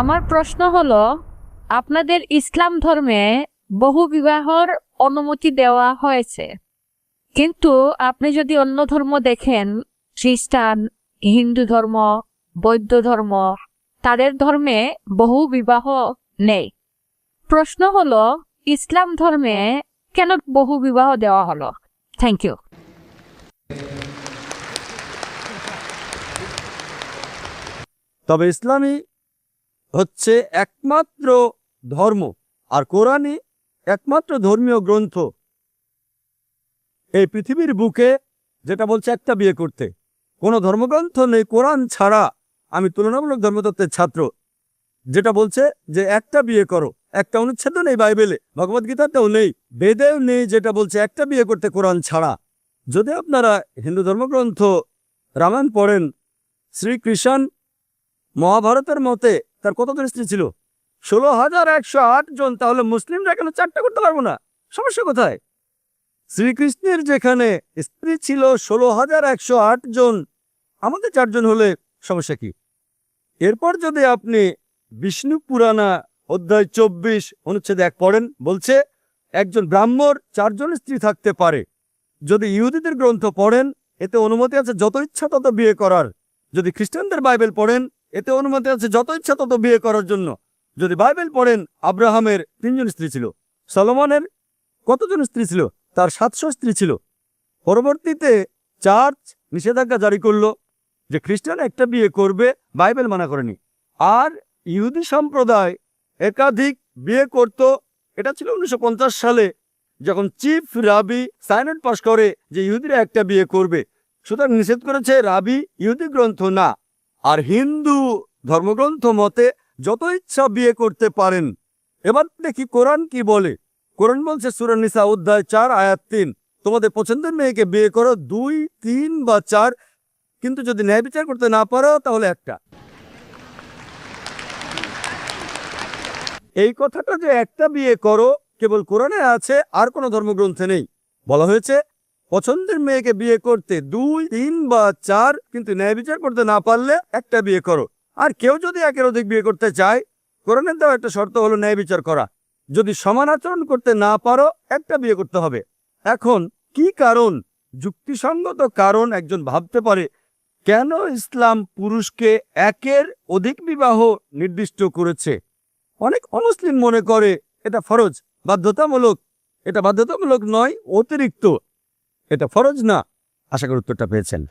আমার প্রশ্ন হলো, আপনাদের ইসলাম ধর্মে বহু বিবাহর অনুমতি দেওয়া হয়েছে। কিন্তু আপনি যদি অন্য ধর্ম দেখেন, খ্রিস্টান, হিন্দু ধর্ম, বৌদ্ধ ধর্ম, তাদের ধর্মে বহু বিবাহ নেই। প্রশ্ন হলো, ইসলাম ধর্মে কেন বহু বিবাহ দেওয়া হলো? থ্যাংক ইউ তবে ইসলামী হচ্ছে একমাত্র ধর্ম। আর কোরআনই একমাত্র ধর্মীয় গ্রন্থ। এই পৃথিবীর বুকে যেটা বলছে একটা বিয়ে করতে, কোনো ধর্মগ্রন্থ নেই, কোরআন ছাড়া আমি তুলনামূলক ধর্মতত্ত্বের ছাত্র। যেটা বলছে যে একটা বিয়ে করো, একটা অনুচ্ছেদ নেই বাইবেলে ভগবদ্গীতাতেও নেই, বেদেও নেই যেটা বলছে একটা বিয়ে করতে কোরআন ছাড়া। যদি আপনারা হিন্দু ধর্মগ্রন্থ রামায়ণ পড়েন, শ্রীকৃষ্ণ মহাভারতের মতে তার কতজন স্ত্রী ছিল? ষোলো হাজার একশো আট জন, তাহলে মুসলিমরা কেন চারটা করতে পারব না? সমস্যা কোথায়? শ্রীকৃষ্ণের যেখানে স্ত্রী ছিল ষোলো হাজার একশো আট জন, আমাদের চারজন হলে সমস্যা কি? এরপর যদি আপনি বিষ্ণু পুরাণা অধ্যায় চব্বিশ অনুচ্ছেদ এক পড়েন, বলছে, একজন ব্রাহ্মর চারজন স্ত্রী থাকতে পারে। যদি ইহুদিদের গ্রন্থ পড়েন, এতে অনুমতি আছে, যত ইচ্ছা তত বিয়ে করার। যদি খ্রিস্টানদের বাইবেল পড়েন এতে অনুমতি আছে, যত ইচ্ছা তত বিয়ে করার জন্য। যদি বাইবেল পড়েন, আব্রাহামের তিনজন স্ত্রী ছিল। সলোমনের কতজন স্ত্রী ছিল? তার সাতশো স্ত্রী ছিল। পরবর্তীতে চার্চ নিষেধাজ্ঞা জারি করল যে খ্রিস্টান একটা বিয়ে করবে, বাইবেল মানা করেনি। আর ইহুদি সম্প্রদায় একাধিক বিয়ে করত, এটা ছিল উনিশশো পঞ্চাশ সালে, যখন চিফ রাবি সাইনেট পাশ করে যে ইহুদিরা একটা বিয়ে করবে। সুতরাং নিষেধ করেছে, রাবি, ইহুদি গ্রন্থ না। হিন্দু ধর্মগ্রন্থ মতে যত ইচ্ছা বিয়ে করতে পারেন। এবার দেখি কোরআন কি বলে। কোরআন বলছে সুরানিসা অধ্যায় চার, আয়াত তিন। তোমাদের পছন্দের মেয়েকে বিয়ে করো দুই, তিন বা চার। কিন্তু যদি ন্যায় বিচার করতে না পারো, তাহলে একটা। এই কথাটা যে একটা বিয়ে করো, কেবল কোরআনে আছে, আর কোনো ধর্মগ্রন্থে নেই। বলা হয়েছে পছন্দের মেয়েকে বিয়ে করতে দুই, তিন বা চার কিন্তু ন্যায় বিচার করতে না পারলে একটা বিয়ে করো। আর কেউ যদি একের অধিক বিয়ে করতে চায় কোরআনের দেওয়া একটা শর্ত হলো ন্যায় বিচার করা। যদি সমান আচরণ করতে না পারো, একটা বিয়ে করতে হবে। এখন কি কারণ, যুক্তিসঙ্গত কারণ একজন ভাবতে পারে, কেন ইসলাম পুরুষকে একের অধিক বিবাহ নির্দিষ্ট করেছে? অনেক অমুসলিম মনে করে, এটা ফরজ, বাধ্যতামূলক। এটা বাধ্যতামূলক নয়, অতিরিক্ত। এটা ফরজ না? আশা করি উত্তরটা পেয়েছেন।